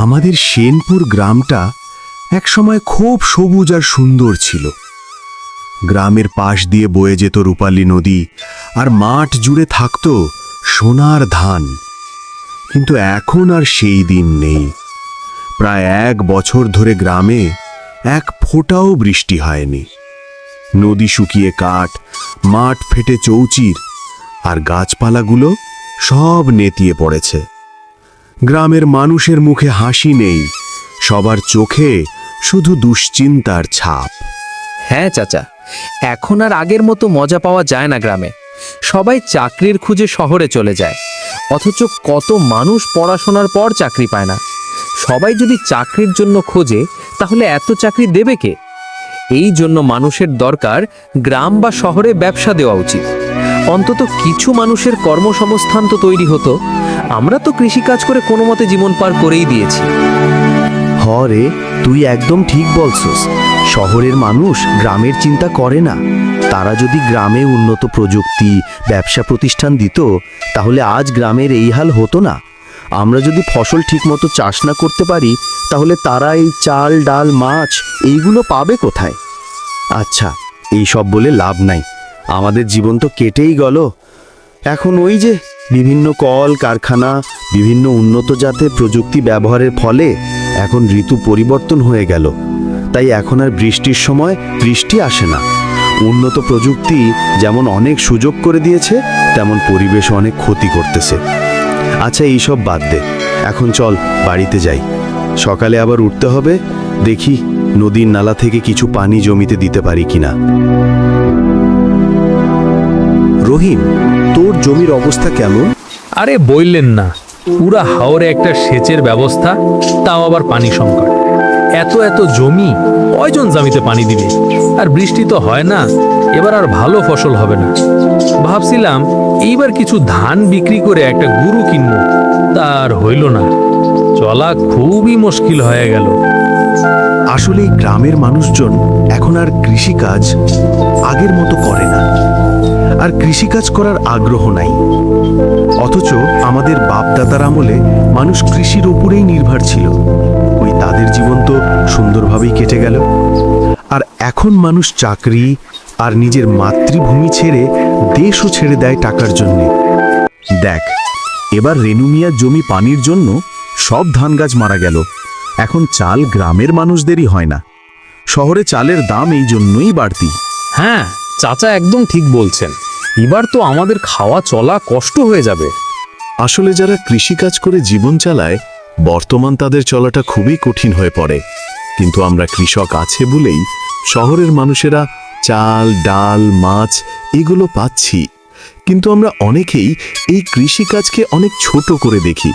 আমাদের সেনপুর গ্রামটা একসময় খুব সবুজ আর সুন্দর ছিল। গ্রামের পাশ দিয়ে বয়ে যেত রূপালী নদী আর মাঠ জুড়ে থাকত সোনার ধান। কিন্তু এখন আর সেই দিন নেই। প্রায় এক বছর ধরে গ্রামে এক ফোঁটাও বৃষ্টি হয়নি। নদী শুকিয়ে কাঠ, মাঠ ফেটে চৌচির আর গাছপালাগুলো সব নেতিয়ে পড়েছে। গ্রামের মানুষের মুখে হাসি নেই, সবার চোখে শুধু দুশ্চিন্তার ছাপ। হ্যাঁ চাচা, এখন আর আগের মতো মজা পাওয়া যায় না গ্রামে। সবাই চাকরির খুঁজে শহরে চলে যায়, অথচ কত মানুষ পড়াশোনার পর চাকরি পায় না। সবাই যদি চাকরির জন্য খোঁজে, তাহলে এত চাকরি দেবে কে? এই জন্য মানুষের দরকার গ্রাম বা শহরে ব্যবসা দেওয়া উচিত। অন্তত কিছু মানুষের কর্মসংস্থান তো তৈরি হতো আমরা তো কৃষিকাজ করে কোনো মতে জীবন পার করেই দিয়েছি। হরে তুই একদম ঠিক বলছস। শহরের মানুষ গ্রামের চিন্তা করে না। তারা যদি গ্রামে উন্নত প্রযুক্তি, ব্যবসা প্রতিষ্ঠান দিত, তাহলে আজ গ্রামের এই হাল হতো না। আমরা যদি ফসল ঠিকমতো চাষ না করতে পারি, তাহলে তারা এই চাল, ডাল, মাছ, এইগুলো পাবে কোথায়? আচ্ছা এই সব বলে লাভ নাই। আমাদের জীবন তো কেটেই গেল। এখন ওই যে বিভিন্ন কল, কারখানা, বিভিন্ন উন্নত জাতের প্রযুক্তি ব্যবহারের ফলে এখন ঋতু পরিবর্তন হয়ে গেল। তাই এখন আর বৃষ্টির সময় বৃষ্টি আসে না। উন্নত প্রযুক্তি যেমন অনেক সুযোগ করে দিয়েছে, তেমন পরিবেশ অনেক ক্ষতি করতেছে। আচ্ছা এইসব বাদ দে। এখন চল, বাড়িতে যাই। সকালে আবার উঠতে হবে, দেখি নদীর নালা থেকে কিছু পানি জমিতে দিতে পারি কিনা। জমির অবস্থা কেমন? আরে বললেন না পুরা হাওরে একটা সেচের ব্যবস্থা তাও আবার পানি সংকট। এত এত জমি কয়জন জমিতে পানি দিবে? আর বৃষ্টি তো হয় না এবার আর ভালো ফসল হবে না। ভাবছিলাম এইবার কিছু ধান বিক্রি করে একটা গুরু কিনবো তার হইল না। চলা খুবই মুশকিল হয়ে গেল। আসলে গ্রামের মানুষজন এখন আর কৃষিকাজ আগের মতো করে না। আর কৃষিকাজ করার আগ্রহ নাই। অথচ আমাদের বাপদাদার আমলে মানুষ কৃষির উপরেই নির্ভর ছিল। ওই তাদের জীবন তো সুন্দরভাবেই কেটে গেল। আর এখন মানুষ চাকরি আর নিজের মাতৃভূমি ছেড়ে দেশও ছেড়ে দেয় টাকার জন্যে। দেখ, এবার রেনুমিয়ার জমি পানির জন্য সব ধান গাছ মারা গেল। এখন চাল গ্রামের মানুষদেরই হয় না। শহরে চালের দাম এই জন্যই বাড়তি। হ্যাঁ চাচা একদম ঠিক বলছেন। এবার তো আমাদের খাওয়া চলা কষ্ট হয়ে যাবে। আসলে যারা কৃষিকাজ করে জীবন চালায়, বর্তমান তাদের চলাটা খুবই কঠিন হয়ে পড়ে। কিন্তু আমরা কৃষক আছে বলেই শহরের মানুষেরা চাল, ডাল, মাছ এগুলো পাচ্ছি। কিন্তু আমরা অনেকেই এই কৃষিকাজকে অনেক ছোট করে দেখি।